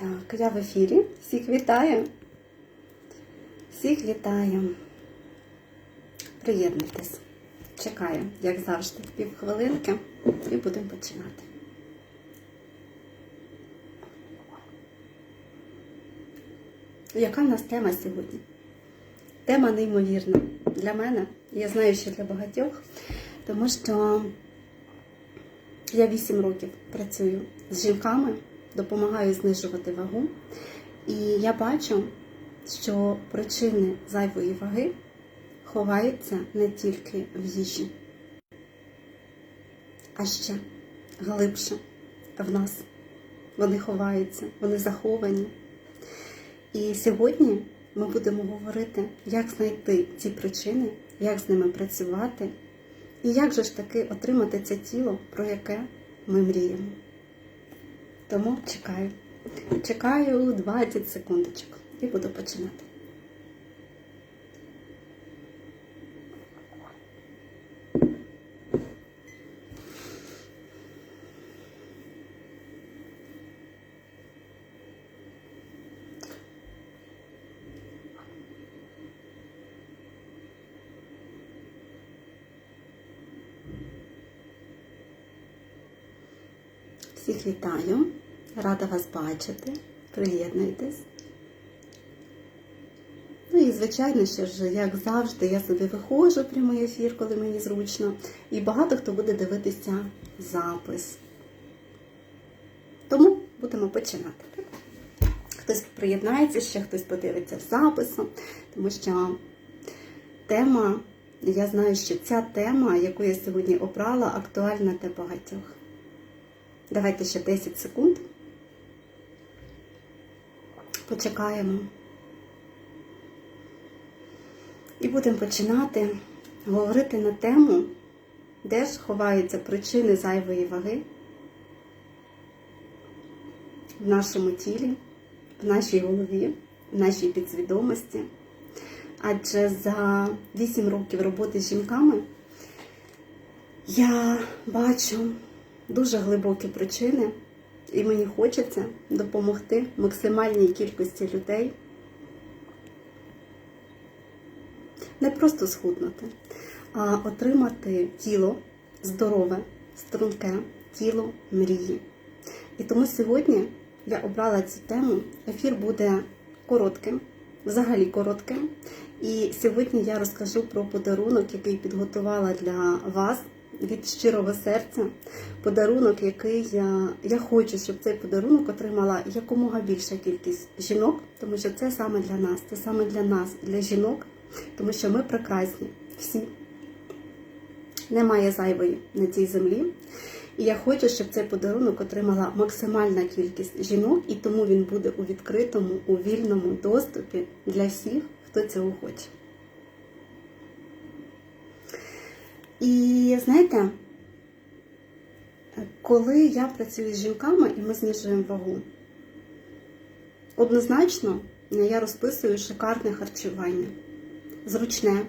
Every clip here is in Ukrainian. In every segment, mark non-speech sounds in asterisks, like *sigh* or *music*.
Так, я в ефірі. Всіх вітаю. Всіх вітаю. Приєднуйтесь. Чекаю, як завжди, півхвилинки і будемо починати. Яка в нас тема сьогодні? Тема неймовірна для мене. Я знаю, що для багатьох, тому що я 8 років працюю з жінками, допомагаю знижувати вагу. І я бачу, що причини зайвої ваги ховаються не тільки в їжі, а ще глибше в нас. Вони ховаються, вони заховані. І сьогодні ми будемо говорити, як знайти ці причини, як з ними працювати, і як же ж таки отримати це тіло, про яке ми мріємо. Тому чекаю. Чекаю 20 секундочок і буду починати. Всіх вітаю, рада вас бачити. Приєднуйтесь. Ну і, звичайно, що ж, як завжди, я собі виходжу в прямий ефір, коли мені зручно. І багато хто буде дивитися запис. Тому будемо починати. Хтось приєднається, ще хтось подивиться в запису, тому що тема, я знаю, що ця тема, яку я сьогодні обрала, актуальна для багатьох. Давайте ще 10 секунд. Почекаємо. І будемо починати говорити на тему, де ж ховаються причини зайвої ваги в нашому тілі, в нашій голові, в нашій підсвідомості. Адже за 8 років роботи з жінками я бачу дуже глибокі причини, і мені хочеться допомогти максимальній кількості людей не просто схуднути, а отримати тіло здорове, струнке, тіло мрії. І тому сьогодні я обрала цю тему. Ефір буде коротким, взагалі коротким. І сьогодні я розкажу про подарунок, який підготувала для вас від щирого серця. Подарунок, який я, я хочу, щоб цей подарунок отримала якомога більша кількість жінок, тому що це саме для нас, це саме для нас, для жінок, тому що ми прекрасні всі. Немає зайвої на цій землі. І я хочу, щоб цей подарунок отримала максимальна кількість жінок, і тому він буде у відкритому, у вільному доступі для всіх, хто цього хоче. І знаєте, коли я працюю з жінками і ми знижуємо вагу, однозначно я розписую шикарне харчування, зручне,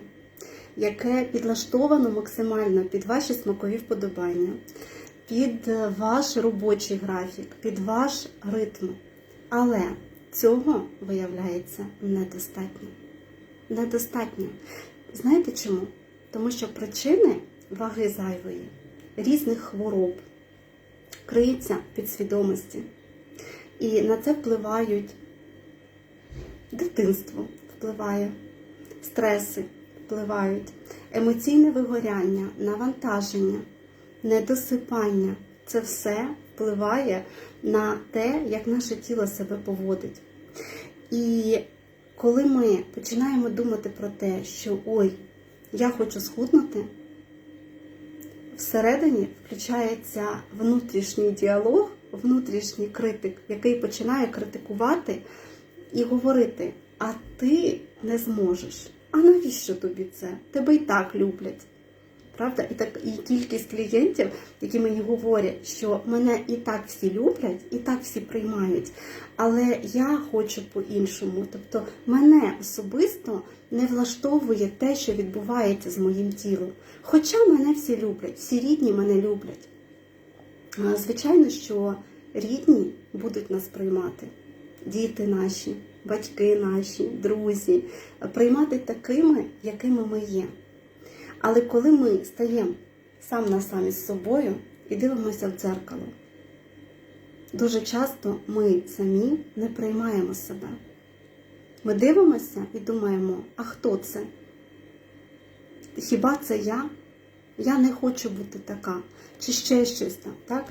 яке підлаштовано максимально під ваші смакові вподобання, під ваш робочий графік, під ваш ритм. Але цього виявляється недостатньо. Недостатньо. Знаєте чому? Тому що причини ваги зайвої, різних хвороб криються в підсвідомості. І на це впливають дитинство, впливає, стреси впливають, емоційне вигоряння, навантаження, недосипання. Це все впливає на те, як наше тіло себе поводить. І коли ми починаємо думати про те, що ой, я хочу схуднути, всередині включається внутрішній діалог, внутрішній критик, який починає критикувати і говорити: а ти не зможеш. А навіщо тобі це? Тебе і так люблять. Правда? І так і кількість клієнтів, які мені говорять, що мене і так всі люблять, і так всі приймають, але я хочу по-іншому. Тобто мене особисто не влаштовує те, що відбувається з моїм тілом. Хоча мене всі люблять, всі рідні мене люблять. Звичайно, що рідні будуть нас приймати. діти наші, батьки наші, друзі, приймати такими, якими ми є. Але коли ми стаємо сам на сам із собою і дивимося в дзеркало, дуже часто ми самі не приймаємо себе. Ми дивимося і думаємо, а хто це? Хіба це я? Я не хочу бути така, чи ще щось там. Так?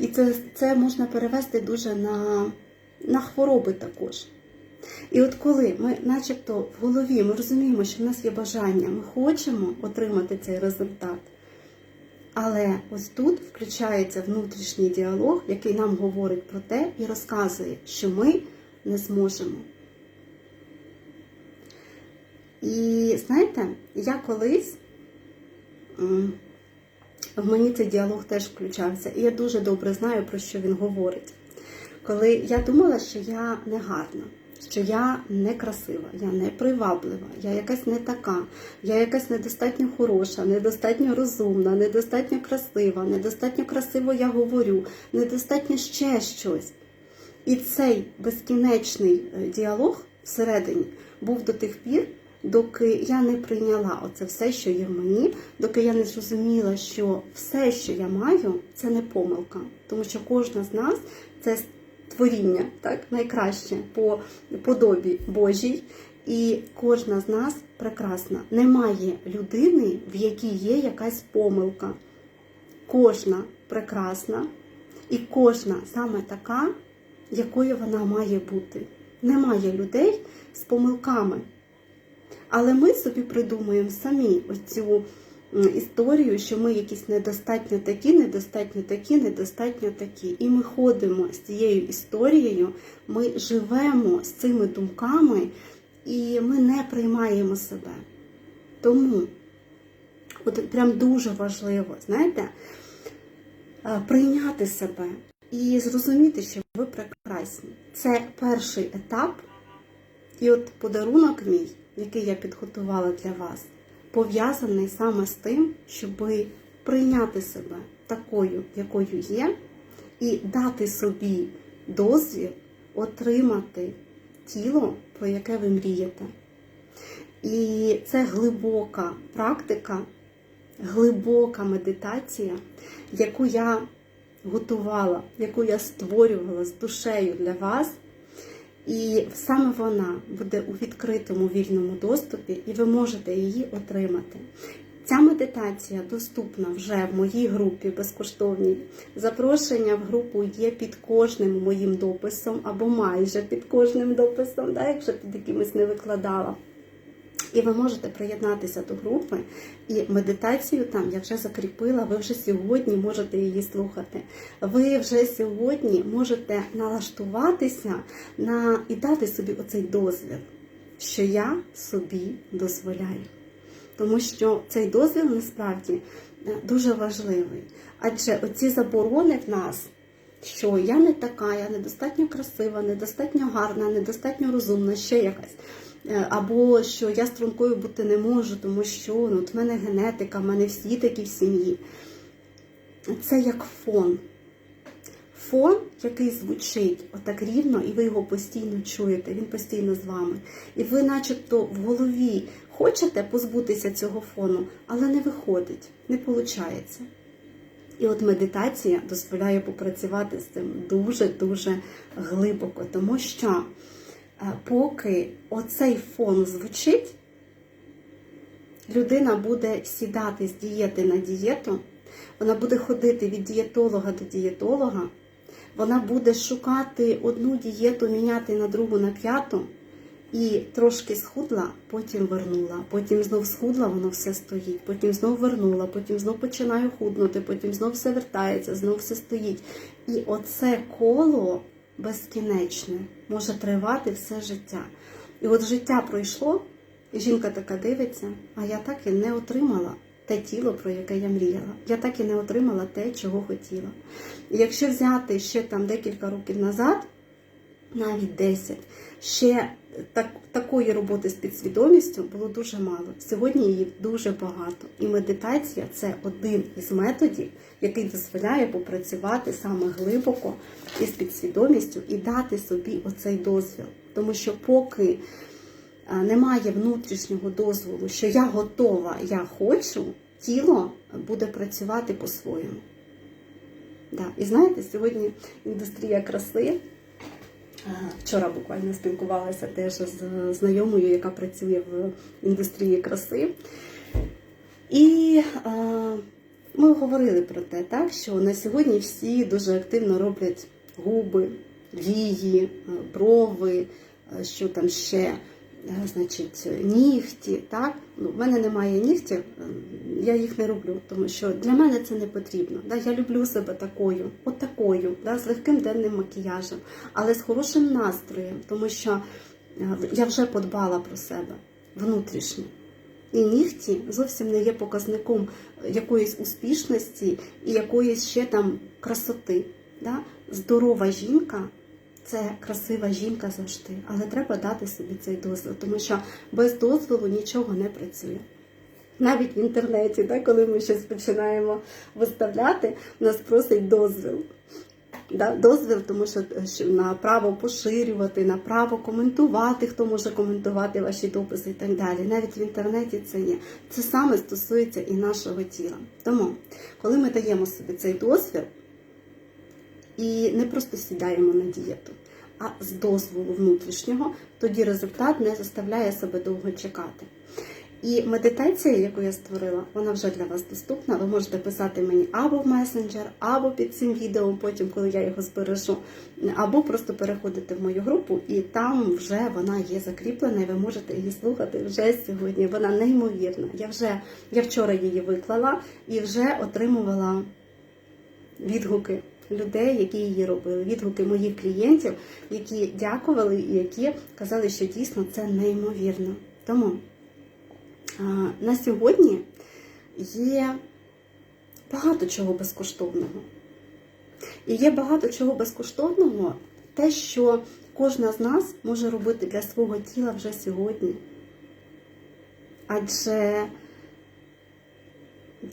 І це, це можна перевести дуже на, на хвороби також. І от коли ми, начебто, в голові ми розуміємо, що в нас є бажання, ми хочемо отримати цей результат. Але ось тут включається внутрішній діалог, який нам говорить про те і розказує, що ми не зможемо. І знаєте, я колись в мені цей діалог теж включався, і я дуже добре знаю, про що він говорить. Коли я думала, що я не гарна, що я не красива, я не приваблива, я якась не така, я якась недостатньо хороша, недостатньо розумна, недостатньо красива, недостатньо красиво я говорю, недостатньо ще щось. І цей безкінечний е, діалог всередині був до тих пір, доки я не прийняла оце все, що є в мені, доки я не зрозуміла, що все, що я маю, це не помилка. Тому що кожна з нас це творіння, так, найкраще по подобі Божій. І кожна з нас прекрасна. Немає людини, в якій є якась помилка. Кожна прекрасна, і кожна саме така, якою вона має бути. Немає людей з помилками. Але ми собі придумуємо самі оцю історію, що ми якісь недостатньо такі, недостатньо такі, недостатньо такі. І ми ходимо з цією історією, ми живемо з цими думками, і ми не приймаємо себе. Тому от прям дуже важливо, знаєте, е, прийняти себе і зрозуміти, що ви прекрасні. Це перший етап. І от подарунок мій, який я підготувала для вас, пов'язаний саме з тим, щоб прийняти себе такою, якою є, і дати собі дозвіл отримати тіло, про яке ви мрієте. І це глибока практика, глибока медитація, яку я готувала, яку я створювала з душею для вас. І саме вона буде у відкритому вільному доступі, і ви можете її отримати. Ця медитація доступна вже в моїй групі безкоштовній. Запрошення в групу є під кожним моїм дописом або майже під кожним дописом, да, якщо під якимось не викладала. І ви можете приєднатися до групи, і медитацію там я вже закріпила, ви вже сьогодні можете її слухати. Ви вже сьогодні можете налаштуватися на і дати собі оцей дозвіл, що я собі дозволяю. Тому що цей дозвіл насправді е, дуже важливий. Адже оці заборони в нас, що я не така, я недостатньо красива, недостатньо гарна, недостатньо розумна, ще якась. Е, Або що я стрункою бути не можу, тому що ну, от в мене генетика, в мене всі такі в сім'ї. Це як фон. Фон, який звучить отак рівно, і ви його постійно чуєте, він постійно з вами. І ви, начебто, в голові хочете позбутися цього фону, але не виходить, не виходить. І от медитація дозволяє попрацювати з цим дуже-дуже глибоко, тому що поки оцей фон звучить, людина буде сідати з дієти на дієту, вона буде ходити від дієтолога до дієтолога, вона буде шукати одну дієту, міняти на другу, на п'яту, і трошки схудла, потім вернула, потім знов схудла, воно все стоїть, потім знов вернула, потім знов починаю худнути, потім знов все вертається, знов все стоїть. І оце коло безкінечне може тривати все життя. І от життя пройшло, і жінка така дивиться, а я так і не отримала те тіло, про яке я мріяла. Я так і не отримала те, чого хотіла. І якщо взяти ще там декілька років назад, навіть 10. Ще так, такої роботи з підсвідомістю було дуже мало. Сьогодні її дуже багато. І медитація це один із методів, який дозволяє попрацювати саме глибоко із підсвідомістю і дати собі оцей дозвіл. Тому що поки немає внутрішнього дозволу, що я готова, я хочу, тіло буде працювати по-своєму. Да. І знаєте, сьогодні індустрія краси. Вчора буквально спілкувалася теж з знайомою, яка працює в індустрії краси. І ми говорили про те, так, що на сьогодні всі дуже активно роблять губи, вії, брови, що там ще, значить, нігті. Так? Ну, в мене немає нігтів, е, я їх не роблю, тому що для мене це не потрібно. Да? Я люблю себе такою, от да? з легким денним макіяжем, але з хорошим настроєм, тому що е, я вже подбала про себе внутрішньо. І нігті зовсім не є показником якоїсь успішності і якоїсь ще там красоти. Да? Здорова жінка це красива жінка завжди, але треба дати собі цей дозвіл, тому що без дозволу нічого не працює. Навіть в інтернеті, да, коли ми щось починаємо виставляти, нас просить дозвіл. Да, дозвіл, тому що, що на право поширювати, на право коментувати, хто може коментувати ваші дописи і так далі. Навіть в інтернеті це є. Це саме стосується і нашого тіла. Тому, коли ми даємо собі цей дозвіл і не просто сідаємо на дієту, а з дозволу внутрішнього, тоді результат не заставляє себе довго чекати. І медитація, яку я створила, вона вже для вас доступна. Ви можете писати мені або в месенджер, або під цим відео, потім, коли я його збережу, або просто переходити в мою групу, і там вже вона є закріплена, і ви можете її слухати вже сьогодні. Вона неймовірна. Я вже я вчора її виклала і вже отримувала відгуки людей, які її робили, відгуки моїх клієнтів, які дякували і які казали, що дійсно це неймовірно. Тому. На сьогодні є багато чого безкоштовного. І є багато чого безкоштовного, те, що кожна з нас може робити для свого тіла вже сьогодні. Адже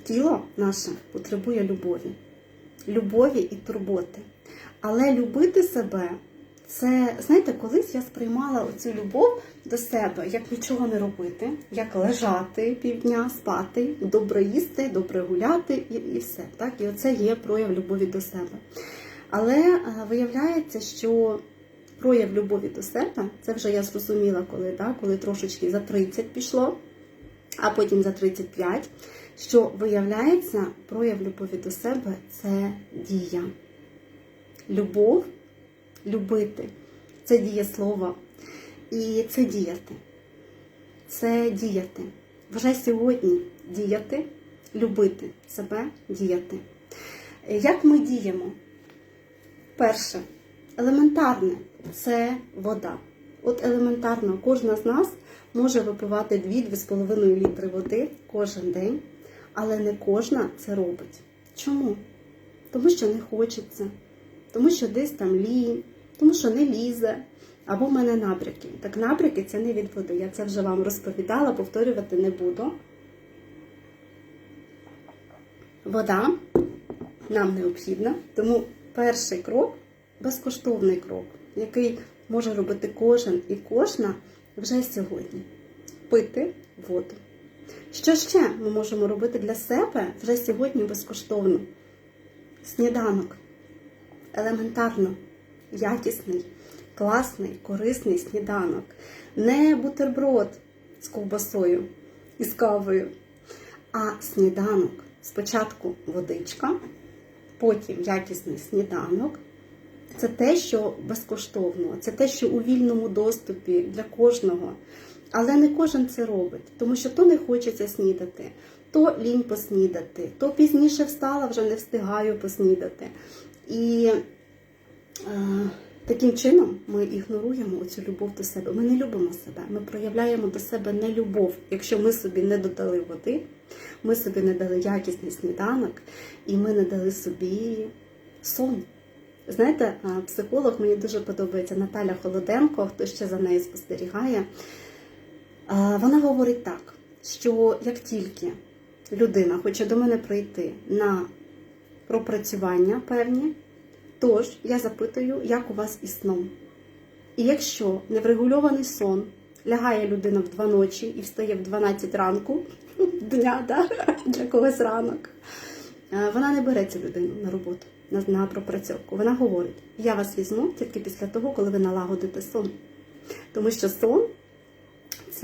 тіло наше потребує любові, любові і турботи. Але любити себе це, знаєте, колись я сприймала оцю любов до себе, як нічого не робити, як лежати півдня, спати, добре їсти, добре гуляти і, і все. Так? І оце є прояв любові до себе. Але е, виявляється, що прояв любові до себе, це вже я зрозуміла, коли, так, коли трошечки за 30 пішло, а потім за 35, що виявляється, прояв любові до себе це дія. Любов любити. Це дієслово. І це діяти. Це діяти. Вже сьогодні діяти, любити себе, діяти. Як ми діємо? Перше, елементарне це вода. От елементарно, кожна з нас може випивати 2-2,5 літри води кожен день, але не кожна це робить. Чому? Тому що не хочеться, тому що десь там лінь, тому що не лізе. Або в мене набряки. Так набряки це не від води. Я це вже вам розповідала, повторювати не буду. Вода нам необхідна, тому перший крок безкоштовний крок, який може робити кожен і кожна вже сьогодні. Пити воду. Що ще ми можемо робити для себе вже сьогодні безкоштовно? Сніданок. Елементарно якісний, класний, корисний сніданок. Не бутерброд з ковбасою і з кавою, а сніданок. Спочатку водичка, потім якісний сніданок. Це те, що безкоштовно, це те, що у вільному доступі для кожного. Але не кожен це робить, тому що то не хочеться снідати, то лінь поснідати, то пізніше встала, вже не встигаю поснідати. І Е, Таким чином ми ігноруємо цю любов до себе. Ми не любимо себе. Ми проявляємо до себе нелюбов. Якщо ми собі не додали води, ми собі не дали якісний сніданок, і ми не дали собі сон. Знаєте, психолог мені дуже подобається Наталя Холоденко, хто ще за нею спостерігає. Вона говорить так, що як тільки людина хоче до мене прийти на пропрацювання певні, тож я запитую, як у вас із сном. І якщо неврегульований сон лягає людина в два ночі і встає в 12 ранку *laughs* дня, да? для когось ранок, вона не бере цю людину на роботу, на, на пропрацьовку. Вона говорить: я вас візьму тільки після того, коли ви налагодите сон. Тому що сон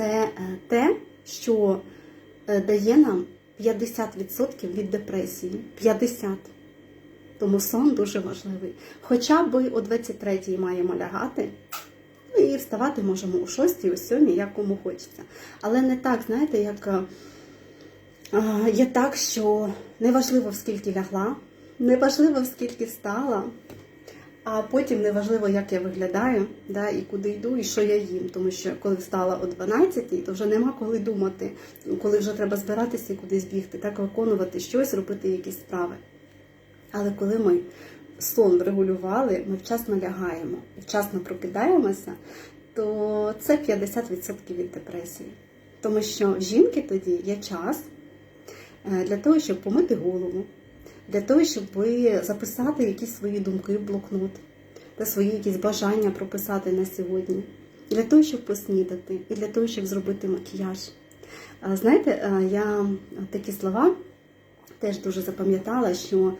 це е, те, що е, дає нам 50% від депресії. 50%. Тому сон дуже важливий. Хоча б о 23-й маємо лягати, ну і вставати можемо о 6-й, о 7-й, як кому хочеться. Але не так, знаєте, як е, є так, що неважливо, в скільки лягла, неважливо, в скільки встала, а потім неважливо, як я виглядаю, да, і куди йду, і що я їм. Тому що коли встала о 12, то вже нема коли думати, коли вже треба збиратися і кудись бігти, так виконувати щось, робити якісь справи. Але коли ми сон врегулювали, ми вчасно лягаємо вчасно прокидаємося, то це 50% від депресії. Тому що жінки тоді є час е, для того, щоб помити голову, для того, щоб записати якісь свої думки в блокнот, та свої якісь бажання прописати на сьогодні, для того, щоб поснідати, і для того, щоб зробити макіяж. Знаєте, я такі слова теж дуже запам'ятала, що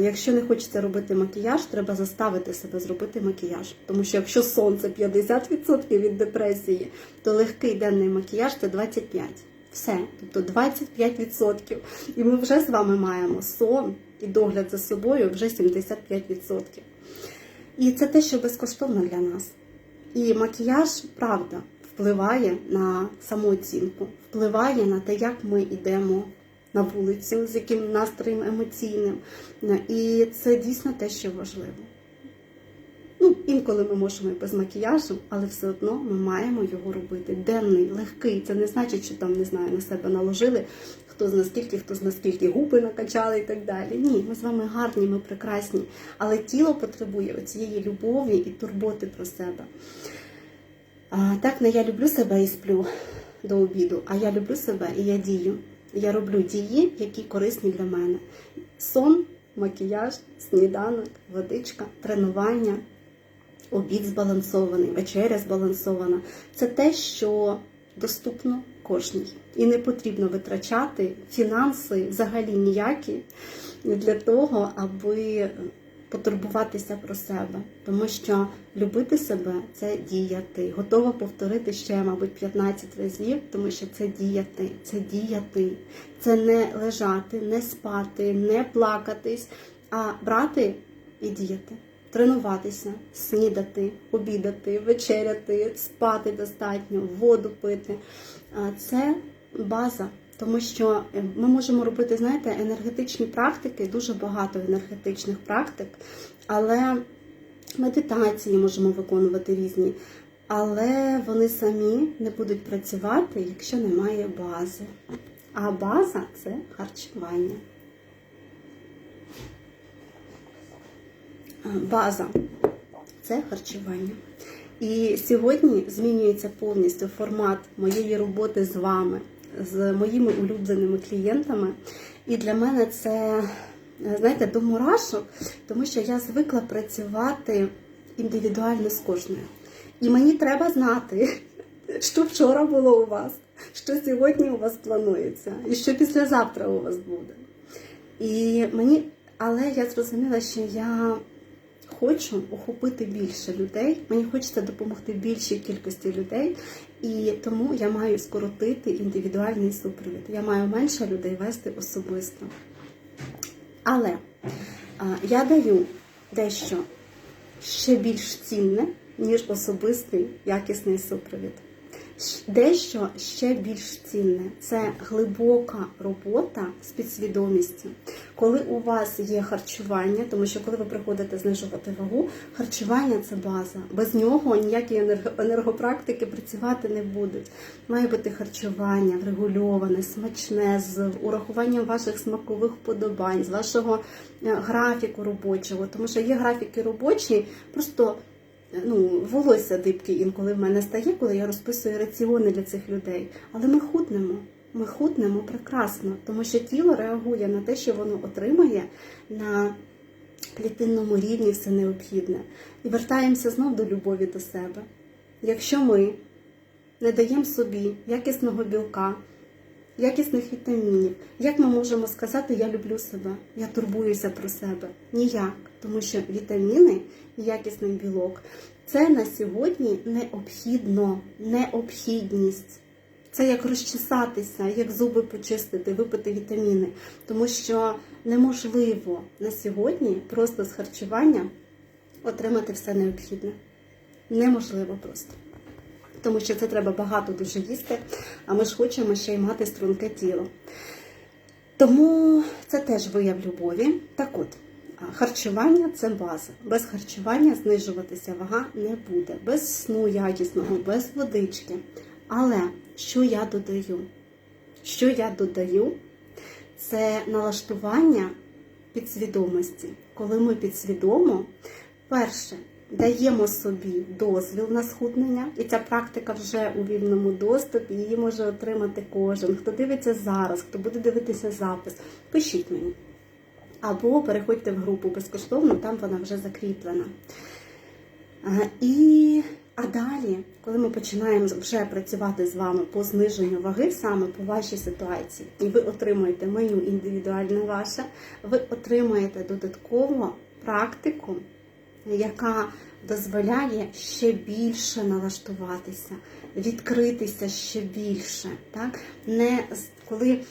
якщо не хочеться робити макіяж, треба заставити себе зробити макіяж. Тому що якщо сонце 50% від депресії, то легкий денний макіяж це 25%. Все, тобто 25%. І ми вже з вами маємо сон і догляд за собою вже 75%. І це те, що безкоштовно для нас. І макіяж, правда, впливає на самооцінку, впливає на те, як ми йдемо на вулицю, з яким настроєм емоційним. І це дійсно те, що важливо. Ну, інколи ми можемо і без макіяжу, але все одно ми маємо його робити. Денний, легкий. Це не значить, що там, не знаю, на себе наложили, хто з наскільки, хто з наскільки губи накачали і так далі. Ні, ми з вами гарні, ми прекрасні. Але тіло потребує цієї любові і турботи про себе. А, так не я люблю себе і сплю до обіду, а я люблю себе і я дію. Я роблю дії, які корисні для мене. Сон, макіяж, сніданок, водичка, тренування, обід збалансований, вечеря збалансована. Це те, що доступно кожній. І не потрібно витрачати фінанси взагалі ніякі для того, аби потурбуватися про себе, тому що любити себе це діяти. Готова повторити ще, мабуть, 15 разів, тому що це діяти, це діяти, це не лежати, не спати, не плакатись, а брати і діяти. Тренуватися, снідати, обідати, вечеряти, спати достатньо, воду пити. Це база, тому що е, ми можемо робити, знаєте, енергетичні практики, дуже багато енергетичних практик, але медитації можемо виконувати різні, але вони самі не будуть працювати, якщо немає бази. А база це харчування. База це харчування. І сьогодні змінюється повністю формат моєї роботи з вами, з моїми улюбленими клієнтами. І для мене це, знаєте, до мурашок, тому що я звикла працювати індивідуально з кожною. І мені треба знати, *laughs* що вчора було у вас, що сьогодні у вас планується, і що післязавтра у вас буде. І мені, але я зрозуміла, що я хочу охопити більше людей. Мені хочеться допомогти більшій кількості людей, і тому я маю скоротити індивідуальний супровід. Я маю менше людей вести особисто. Але а, я даю дещо ще більш цінне, ніж особистий якісний супровід. Дещо ще більш цінне це глибока робота з підсвідомістю. Коли у вас є харчування, тому що коли ви приходите знижувати вагу, харчування це база. Без нього ніякі енерго- енергопрактики працювати не будуть. Має бути харчування врегульоване, смачне, з урахуванням ваших смакових вподобань, з вашого е, графіку робочого. Тому що є графіки робочі, просто ну, волосся дибки інколи в мене стає, коли я розписую раціони для цих людей. Але ми худнемо. Ми худнемо прекрасно, тому що тіло реагує на те, що воно отримає на клітинному рівні все необхідне. І вертаємося знов до любові до себе. Якщо ми не даємо собі якісного білка, якісних вітамінів, як ми можемо сказати, я люблю себе, я турбуюся про себе? Ніяк, тому що вітаміни і якісний білок це на сьогодні необхідно, необхідність. Це як розчесатися, як зуби почистити, випити вітаміни. Тому що неможливо на сьогодні просто з харчування отримати все необхідне. Неможливо просто. Тому що це треба багато дуже їсти, а ми ж хочемо ще й мати струнке тіло. Тому це теж вияв любові. Так от, харчування це база. Без харчування знижуватися вага не буде. Без сну якісного, без водички. Але що я додаю? Що я додаю? Це налаштування підсвідомості. Коли ми підсвідомо, перше, даємо собі дозвіл на схуднення, і ця практика вже у вільному доступі, її може отримати кожен. Хто дивиться зараз, хто буде дивитися запис, пишіть мені. Або переходьте в групу безкоштовно, там вона вже закріплена. Е, І а далі, коли ми починаємо вже працювати з вами по зниженню ваги, саме по вашій ситуації, і ви отримуєте меню індивідуальне ваше, ви отримаєте додатково практику, яка дозволяє ще більше налаштуватися, відкритися ще більше. Так? Не коли е,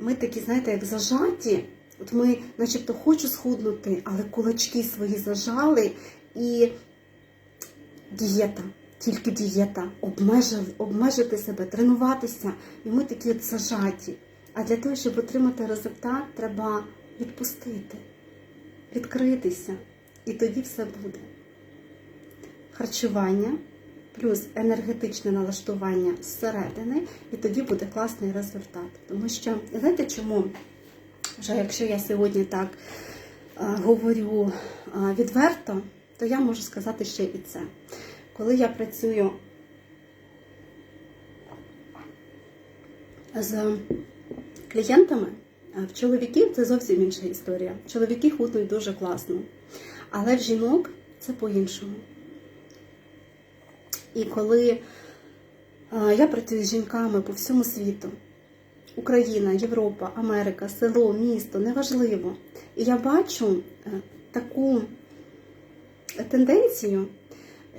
ми такі, знаєте, як зажаті, от ми, начебто, хочу схуднути, але кулачки свої зажали і дієта, тільки дієта, обмежити себе, тренуватися. І ми такі от зажаті. А для того, щоб отримати результат, треба відпустити, відкритися. І тоді все буде. Харчування плюс енергетичне налаштування зсередини, і тоді буде класний результат. Тому що, знаєте чому? Вже якщо я сьогодні так е, говорю е, відверто, то я можу сказати ще і це. Коли я працюю з клієнтами, е, в чоловіків це зовсім інша історія. Чоловіки худнуть дуже класно, але в жінок це по-іншому. І коли е, я працюю з жінками по всьому світу, Україна, Європа, Америка, село, місто, неважливо. І я бачу е, таку тенденцію,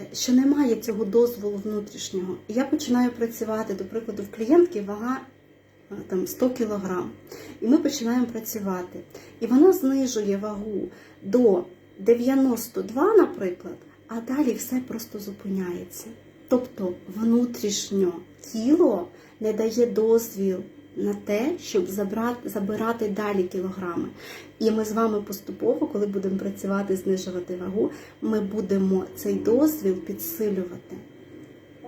е, що немає цього дозволу внутрішнього. І я починаю працювати, до прикладу, в клієнтки вага там 100 кг. І ми починаємо працювати. І вона знижує вагу до 92, наприклад, а далі все просто зупиняється. Тобто внутрішньо тіло не дає дозвіл на те, щоб забрати, забирати далі кілограми. І ми з вами поступово, коли будемо працювати, знижувати вагу, ми будемо цей дозвіл підсилювати.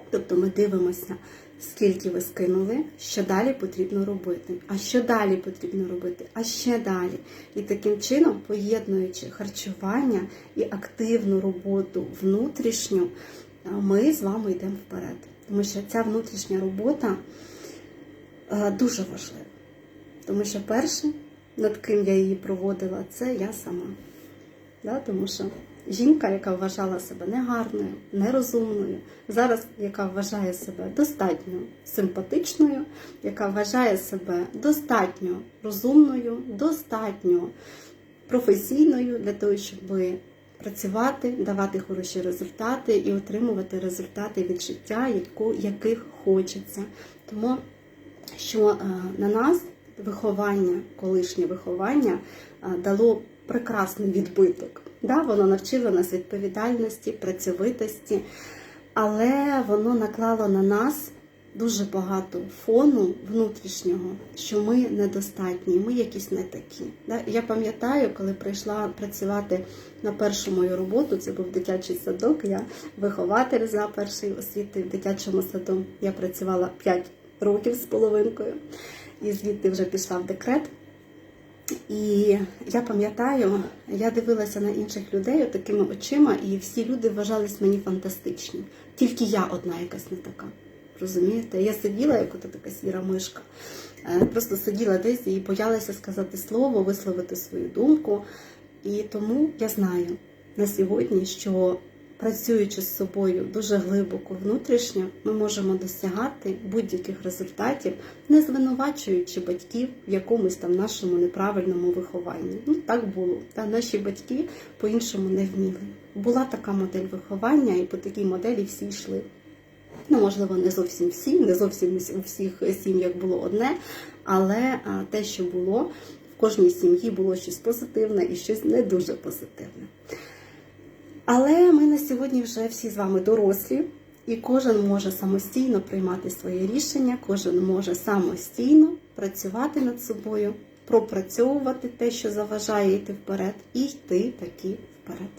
Тобто ми дивимося, скільки ви скинули, що далі потрібно робити, а що далі потрібно робити, а ще далі. І таким чином, поєднуючи харчування і активну роботу внутрішню, ми з вами йдемо вперед. Тому що ця внутрішня робота е, дуже важлива. Тому що перше, над ким я її проводила, це я сама. Да? Тому що жінка, яка вважала себе негарною, нерозумною, зараз яка вважає себе достатньо симпатичною, яка вважає себе достатньо розумною, достатньо професійною для того, щоб працювати, давати хороші результати і отримувати результати від життя, яких хочеться. Тому що е, на нас виховання, колишнє виховання е, дало прекрасний відбиток. Да, воно навчило нас відповідальності, працьовитості, але воно наклало на нас дуже багато фону внутрішнього, що ми недостатні, ми якісь не такі. Да? Я пам'ятаю, коли прийшла працювати на першу мою роботу, це був дитячий садок. Я вихователь за першої освіти в дитячому саду. Я працювала 5 років з половинкою, і звідти вже пішла в декрет. І я пам'ятаю, я дивилася на інших людей такими очима, і всі люди вважались мені фантастичні. Тільки я одна якась не така. Розумієте? Я сиділа, як ото така сіра мишка. Е, Просто сиділа десь і боялася сказати слово, висловити свою думку. І тому я знаю на сьогодні, що працюючи з собою дуже глибоко внутрішньо, ми можемо досягати будь-яких результатів, не звинувачуючи батьків в якомусь там нашому неправильному вихованні. Ну так було. Та наші батьки по-іншому не вміли. Була така модель виховання, і по такій моделі всі йшли. Ну, можливо, не зовсім всі, не зовсім у всіх сім'ях було одне, але те, що було, в кожній сім'ї було щось позитивне і щось не дуже позитивне. Але ми на сьогодні вже всі з вами дорослі, і кожен може самостійно приймати своє рішення, кожен може самостійно працювати над собою, пропрацьовувати те, що заважає йти вперед, і йти таки вперед.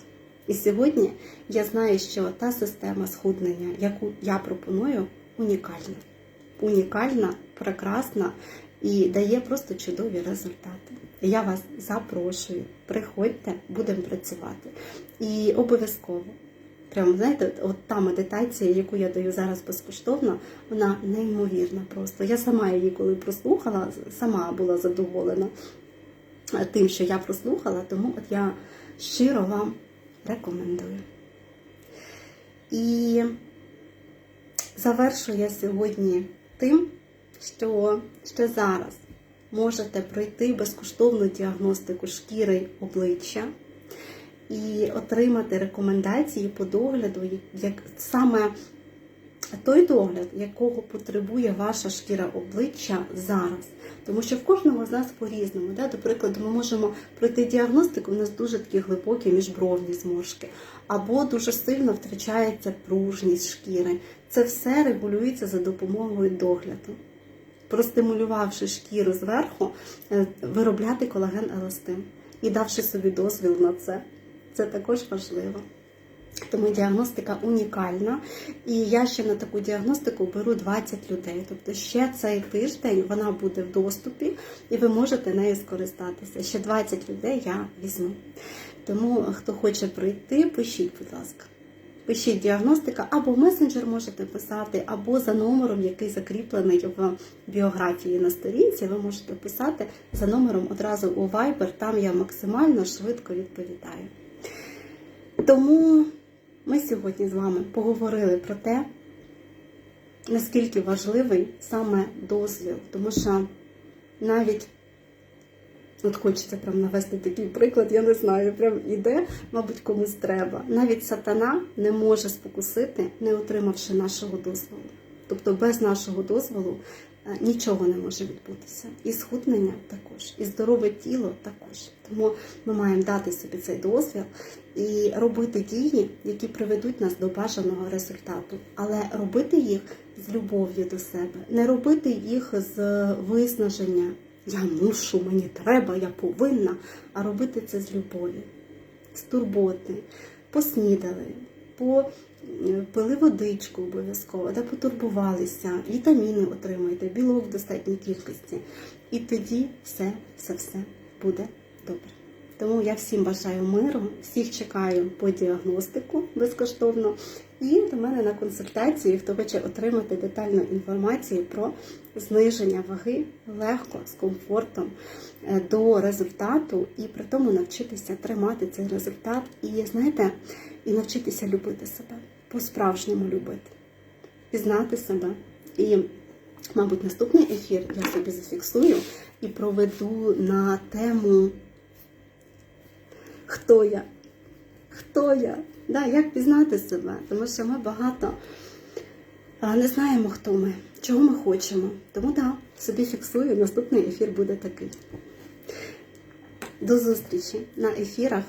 І сьогодні я знаю, що та система схуднення, яку я пропоную, унікальна. Унікальна, прекрасна і дає просто чудові результати. Я вас запрошую, приходьте, будемо працювати. І обов'язково. Прямо, знаєте, от та медитація, яку я даю зараз безкоштовно, вона неймовірна просто. Я сама її, коли прослухала, сама була задоволена тим, що я прослухала, тому от я щиро вам рекомендую. І завершу я сьогодні тим, що ще зараз можете пройти безкоштовну діагностику шкіри обличчя і отримати рекомендації по догляду, як саме той догляд, якого потребує ваша шкіра обличчя зараз. Тому що в кожного з нас по-різному. Да? До прикладу, ми можемо пройти діагностику, у нас дуже такі глибокі міжбровні зморшки, або дуже сильно втрачається пружність шкіри. Це все регулюється за допомогою догляду. Простимулювавши шкіру зверху, е, виробляти колаген еластин і давши собі дозвіл на це. Це також важливо. Тому діагностика унікальна. І я ще на таку діагностику беру 20 людей. Тобто ще цей тиждень вона буде в доступі, і ви можете нею скористатися. Ще 20 людей я візьму. Тому, хто хоче пройти, пишіть, будь ласка. Пишіть діагностика, або в месенджер можете писати, або за номером, який закріплений в біографії на сторінці, ви можете писати за номером одразу у Viber, там я максимально швидко відповідаю. Тому ми сьогодні з вами поговорили про те, наскільки важливий саме дозвіл, тому що навіть От хочеться прям навести такий приклад, я не знаю, прям іде, мабуть, комусь треба. Навіть сатана не може спокусити, не отримавши нашого дозволу. Тобто без нашого дозволу е, нічого не може відбутися. І схуднення також, і здорове тіло також. Тому ми маємо дати собі цей дозвіл і робити дії, які приведуть нас до бажаного результату, але робити їх з любов'ю до себе, не робити їх з виснаження. Я мушу, мені треба, я повинна, а робити це з любові, з турботи, поснідали, попили водичку обов'язково, да, потурбувалися, вітаміни отримуєте, білок в достатній кількості. І тоді все, все, все буде добре. Тому я всім бажаю миру, всіх чекаю по діагностику безкоштовно. І до мене на консультації, хто хоче отримати детальну інформацію про зниження ваги легко, з комфортом е, до результату, і при тому навчитися тримати цей результат. І знаєте, і навчитися любити себе, по-справжньому любити, пізнати себе. І, мабуть, наступний ефір я собі зафіксую і проведу на тему хто я? Хто я? Да, Як пізнати себе? Тому що ми багато не знаємо, хто ми, чого ми хочемо. Тому да, собі фіксую, наступний ефір буде такий. До зустрічі на ефірах.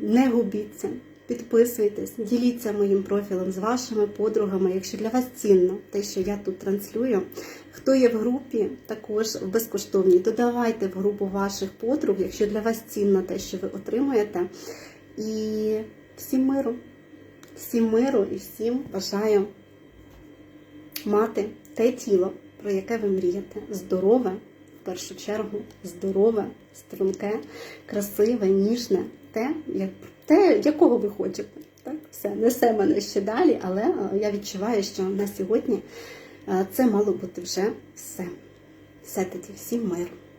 Не губіться, Підписуйтесь, діліться моїм профілем з вашими подругами, якщо для вас цінно те, що я тут транслюю. Хто є в групі, також в безкоштовній, додавайте в групу ваших подруг, якщо для вас цінно те, що ви отримуєте. І всім миру, всім миру і всім бажаю мати те тіло, про яке ви мрієте. Здорове, в першу чергу, здорове, струнке, красиве, ніжне, те, як, те якого ви хочете. Так, все, несе мене ще далі, але е, я відчуваю, що на сьогодні е, це мало бути вже все. Все тоді, всім миру.